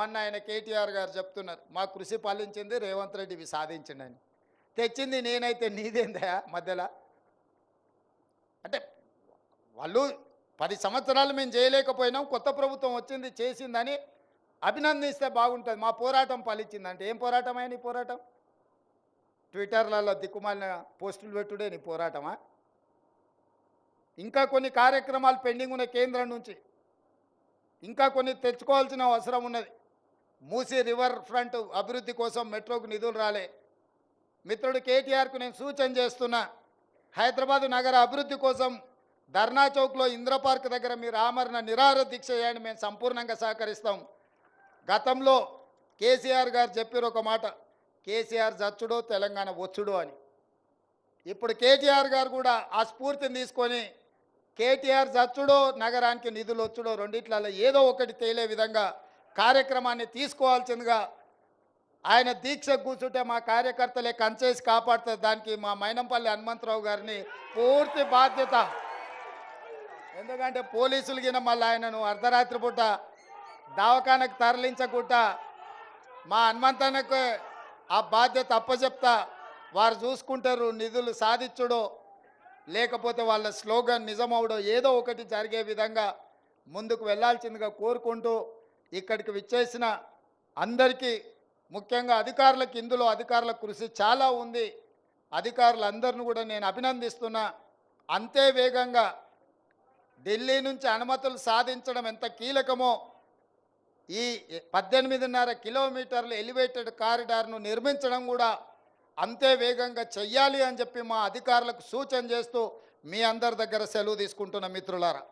మొన్న ఆయన కేటీఆర్ గారు చెప్తున్నారు మా కృషి పాలించింది రేవంత్ రెడ్డి ఇవి సాధించండి తెచ్చింది నేనైతే నీదేందా మధ్యలో? అంటే వాళ్ళు పది సంవత్సరాలు మేము చేయలేకపోయినాం కొత్త ప్రభుత్వం వచ్చింది చేసిందని అభినందిస్తే బాగుంటుంది మా పోరాటం ఫలించిందంటే. ఏం పోరాటం నీ పోరాటం? ట్విట్టర్లలో దిక్కుమాలిన పోస్టులు పెట్టుడే నీ పోరాటమా? ఇంకా కొన్ని కార్యక్రమాలు పెండింగ్ ఉన్న కేంద్రం నుంచి ఇంకా కొన్ని తెచ్చుకోవాల్సిన అవసరం ఉన్నది. మూసీ రివర్ ఫ్రంట్ అభివృద్ధి కోసం మెట్రోకు నిధులు రాలే. మిత్రుడు కేటీఆర్కు నేను సూచన చేస్తున్నా హైదరాబాదు నగర అభివృద్ధి కోసం ధర్నా చౌక్లో ఇంద్రపార్క్ దగ్గర మీరు ఆమరణ నిరాహార దీక్ష చేయండి మేము సంపూర్ణంగా సహకరిస్తాం. గతంలో కేసీఆర్ గారు చెప్పారు ఒక మాట కేసీఆర్ జచ్చుడో తెలంగాణ వచ్చుడు అని. ఇప్పుడు కేటీఆర్ గారు కూడా ఆ స్ఫూర్తిని తీసుకొని కేటీఆర్ జచ్చుడో నగరానికి నిధులు వచ్చుడో రెండిట్లలో ఏదో ఒకటి తేలే విధంగా కార్యక్రమాన్ని తీసుకోవాల్సిందిగా ఆయన దీక్ష కూర్చుంటే మా కార్యకర్తలే కంచేసి కాపాడుతుంది దానికి మా మైనంపల్లి హనుమంతరావు గారిని పూర్తి బాధ్యత. ఎందుకంటే పోలీసులు గిన మళ్ళీ ఆయనను అర్ధరాత్రి పూట దవాఖానకు తరలించకుండా మా హనుమంతనకు ఆ బాధ్యత అప్పచెప్తా వారు చూసుకుంటారు నిధులు సాధించుడో లేకపోతే వాళ్ళ స్లోగన్ నిజమవుడో ఏదో ఒకటి జరిగే విధంగా ముందుకు వెళ్ళాల్సిందిగా కోరుకుంటూ ఇక్కడికి విచ్చేసిన అందరికీ ముఖ్యంగా అధికారులకు ఇందులో అధికారుల కృషి చాలా ఉంది. అధికారులందరిని కూడా నేను అభినందిస్తున్నా. అంతే వేగంగా ఢిల్లీ నుంచి అనుమతులు సాధించడం ఎంత కీలకమో ఈ పద్దెనిమిదిన్నర కిలోమీటర్ల ఎలివేటెడ్ కారిడార్ను నిర్మించడం కూడా అంతే వేగంగా చెయ్యాలి అని చెప్పి మా అధికారులకు సూచన చేస్తూ మీ అందరి దగ్గర సెలవు తీసుకుంటున్న మిత్రులారా.